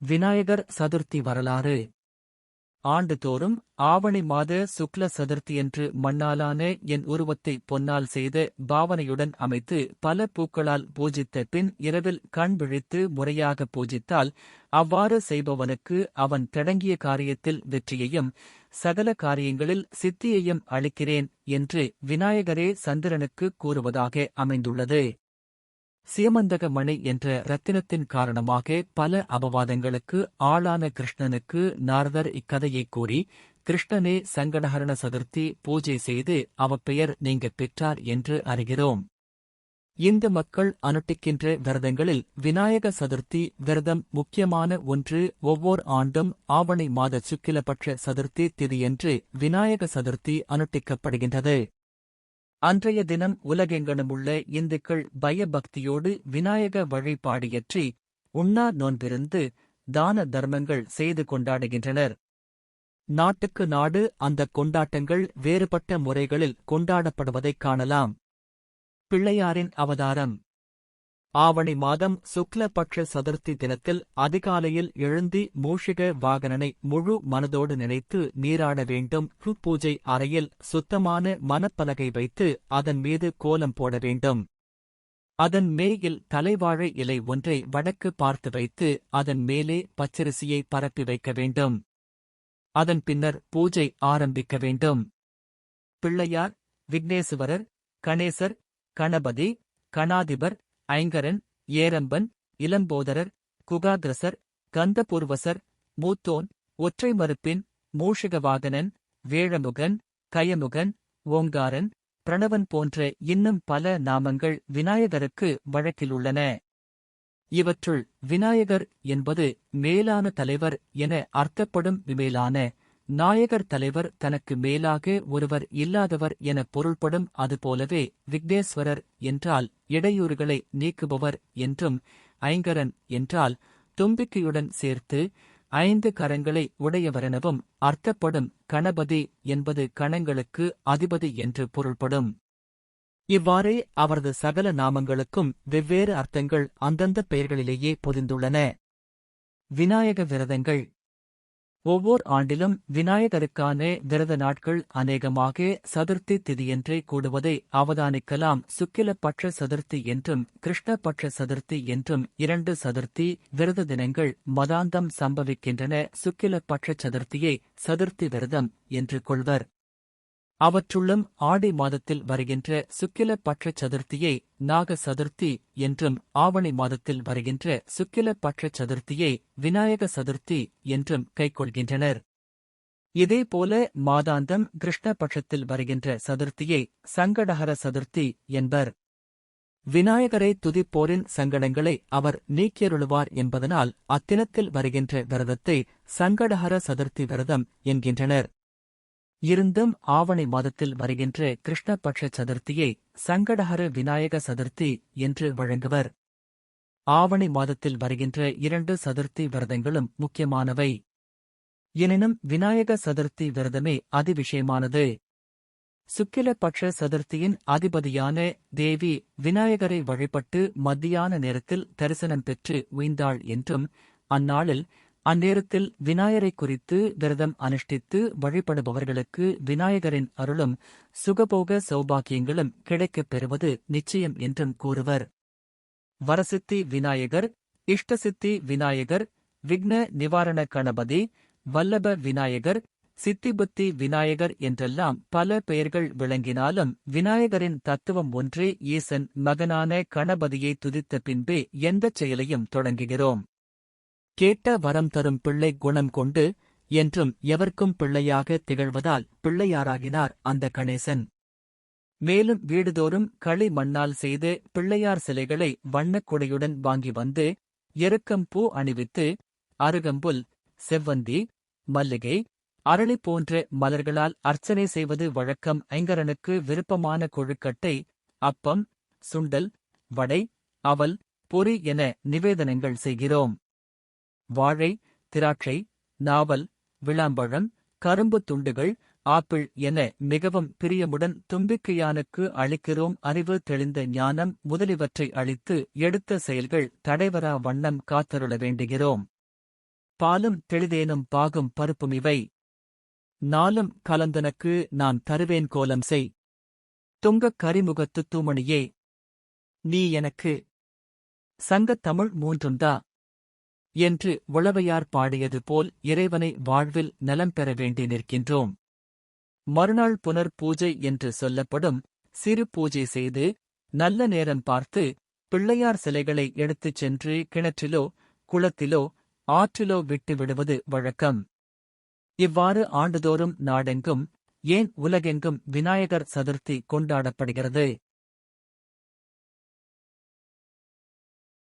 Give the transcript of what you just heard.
விநாயகர் சதுர்த்தி வரலாறு. ஆண்டுதோறும் ஆவணி மாத சுக்ல சதுர்த்தியன்று மண்ணாலான என் உருவத்தை பொன்னால் செய்த பாவனையுடன் அமைத்து பல பூக்களால் பூஜித்த பின் இரவில் கண் விழித்து முறையாக பூஜித்தால் அவ்வாறு செய்பவனுக்கு அவன் தொடங்கிய காரியத்தில் வெற்றியையும் சகல காரியங்களில் சித்தியையும் அளிக்கிறேன் என்று விநாயகரே சந்திரனுக்கு கூறுவதாக அமைந்துள்ளது. சியமந்தக மணி என்ற ரத்தினத்தின் காரணமாக பல அபவாதங்களுக்கு ஆளான கிருஷ்ணனுக்கு நாரதர் இக்கதையைக் கூறி கிருஷ்ணனே சங்கடஹரண சதுர்த்தி பூஜை செய்து அவப்பெயர் நீங்க பெற்றார் என்று அறிகிறோம். இந்த மக்கள் அனுட்டிக்கின்ற விரதங்களில் விநாயக சதுர்த்தி விரதம் முக்கியமான ஒன்று ஒவ்வொரு ஆண்டும் ஆவணி மாத சுக்கிலபட்ச சதுர்த்தி திதியன்று விநாயக சதுர்த்தி அனுட்டிக்கப்படுகின்றது. அன்றைய தினம் உலகெங்கனுமுள்ள இந்துக்கள் பயபக்தியோடு விநாயக வழிபாடியற்றி உண்ணா நோன்பிருந்து தான தர்மங்கள் செய்து கொண்டாடுகின்றனர். நாட்டுக்கு நாடு அந்தக் கொண்டாட்டங்கள் வேறுபட்ட முறைகளில் கொண்டாடப்படுவதைக் காணலாம். பிள்ளையாரின் அவதாரம் ஆவணி மாதம் சுக்லபக்ஷ சதுர்த்தி தினத்தில் அதிகாலையில் எழுந்தி மூஷிக வாகனனை முழு மனதோடு நினைத்து நீராட வேண்டும். பூஜை அறையில் சுத்தமான மனப்பலகை வைத்து அதன் மீது கோலம் போட வேண்டும். அதன் மேயில் தலைவாழை இலை ஒன்றை வடக்கு பார்த்து வைத்து அதன் மேலே பச்சரிசியை பரப்பி வைக்க வேண்டும். அதன் பின்னர் பூஜை ஆரம்பிக்க வேண்டும். பிள்ளையார் விக்னேசுவரர் கணேசர் கணபதி கணாதிபர் ஐங்கரன் ஏரம்பன் இளம்போதரர் குகாகிரசர் கந்தபூர்வசர் மூத்தோன் ஒற்றை மறுப்பின் மூஷிகவாகனன் வேழமுகன் கயமுகன் ஓங்காரன் பிரணவன் போன்ற இன்னும் பல நாமங்கள் விநாயகருக்கு வழக்கிலுள்ளன. இவற்றுள் விநாயகர் என்பது மேலான தலைவர் என அர்த்தப்படும் விமேலான நாயகர் தலைவர் தனக்கு மேலாக ஒருவர் இல்லாதவர் என பொருள்படும் அதுபோலவே விக்னேஸ்வரர் என்றால் இடையூறுகளை நீக்குபவர் என்றும் ஐங்கரன் என்றால் தும்பிக்கையுடன் சேர்த்து ஐந்து கரங்களை உடையவரெனவும் அர்த்தப்படும் கணபதி என்பது கணங்களுக்கு அதிபதி என்று பொருள்படும். இவ்வாறே அவரது சகல நாமங்களுக்கும் வெவ்வேறு அர்த்தங்கள் அந்தந்த பெயர்களிலேயே பொதிந்துள்ளன. விநாயக விரதங்கள் ஒவ்வொர் ஆண்டிலும் விநாயகருக்கான விரத நாட்கள் அநேகமாக சதுர்த்தி திதியன்றே கூடுவதை அவதானிக்கலாம். சுக்கிலபட்ச சதுர்த்தி என்றும் கிருஷ்ணபட்ச சதுர்த்தி என்றும் இரண்டு சதுர்த்தி விரத தினங்கள் மதாந்தம் சம்பவிக்கின்றன. சுக்கிலபட்ச சதுர்த்தியை சதுர்த்தி விரதம் என்று கொள்வர். அவற்றுள்ளும் ஆடி மாதத்தில் வருகின்ற சுக்கில பற்ற சதுர்த்தியை நாக சதுர்த்தி என்றும் ஆவணி மாதத்தில் வருகின்ற சுக்கில பற்ற சதுர்த்தியை விநாயக சதுர்த்தி என்றும் கைக்கொள்கின்றனர். இதேபோல மாதாந்தம் கிருஷ்ணபட்சத்தில் வருகின்ற சதுர்த்தியை சங்கடஹர சதுர்த்தி என்பர். விநாயகரை துதிப்போரின் சங்கடங்களை அவர் நீக்கியருளுவார் என்பதனால் அத்தினத்தில் வருகின்ற விரதத்தை சங்கடஹர சதுர்த்தி விரதம் என்கின்றனர். இருந்தும் ஆவணி மாதத்தில் வருகின்ற கிருஷ்ணபட்ச சதுர்த்தியை சங்கடஹர விநாயக சதுர்த்தி என்று வழங்குவர். ஆவணி மாதத்தில் வருகின்ற இரண்டு சதுர்த்தி விரதங்களும் முக்கியமானவை. எனினும் விநாயக சதுர்த்தி விரதமே அதிவிஷயமானது. சுக்கிலபட்ச சதுர்த்தியின் அதிபதியான தேவி விநாயகரை வழிபட்டு மத்தியான நேரத்தில் தரிசனம் பெற்று உய்ந்தாள் என்றும் அந்நாளில் அந்நேரத்தில் விநாயகரை குறித்து விரதம் அனுஷ்டித்து வழிபடுபவர்களுக்கு விநாயகரின் அருளும் சுகபோக சௌபாக்கியங்களும் கிடைக்கப் பெறுவது நிச்சயம் என்றும் கூறுவர். வரசித்தி விநாயகர் இஷ்டசித்தி விநாயகர் விக்ன நிவாரண கணபதி வல்லப விநாயகர் சித்திபுத்தி விநாயகர் என்றெல்லாம் பல பெயர்கள் விளங்கினாலும் விநாயகரின் தத்துவம் ஒன்றே ஈசன் மகனான கணபதியை துதித்த பின்பே எந்தச் செயலையும் தொடங்குகிறோம். கேட்ட வரம் தரும் பிள்ளை குணம் கொண்டு என்றும் எவர்க்கும் பிள்ளையாக திகழ்வதால் பிள்ளையாராகினார் அந்த கணேசன். மேலும் வீடுதோறும் களி மண்ணால் செய்து பிள்ளையார் சிலைகளை வண்ணக் கொடையுடன் வாங்கி வந்து எருக்கம் பூ அணிவித்து அருகம்புல் செவ்வந்தி மல்லிகை அரளி போன்ற மலர்களால் அர்ச்சனை செய்வது வழக்கம் ஐங்கரனுக்கு விருப்பமான கொழுக்கட்டை அப்பம் சுண்டல் வடை அவல் பொறி என நிவேதனங்கள் செய்கிறோம். வாழை திராட்சை நாவல் விளாம்பழம் கரும்பு துண்டுகள் ஆப்பிள் என மிகவும் பிரியமுடன் தும்பிக்கையானுக்கு அளிக்கிறோம் அறிவு தெளிந்த ஞானம் முதலிவற்றை அளித்து எடுத்த செயல்கள் தடைவரா வண்ணம் காத்தருள வேண்டுகிறோம். பாலும் தெளிதேனும் பாகும் பருப்பும் இவை. நாளும் கலந்தனக்கு நான் தருவேன் கோலம் செய். துங்கக் கரிமுகத்து தூமணியே. நீ எனக்கு. சங்கத் தமிழ் மூன்றுண்டா என்று உளவையார் பாடியது போல் இறைவனை வாழ்வில் நலம் பெற வேண்டி நிற்கின்றோம். மறுநாள் புனர் பூஜை என்று சொல்லப்படும் சிறு பூஜை செய்து நல்ல நேரம் பார்த்து பிள்ளையார் சிலைகளை எடுத்துச் சென்று கிணற்றிலோ குளத்திலோ ஆற்றிலோ விட்டு விடுவது வழக்கம். இவ்வாறு ஆண்டுதோறும் நாடெங்கும் ஏன் உலகெங்கும் விநாயகர் சதுர்த்தி கொண்டாடப்படுகிறது?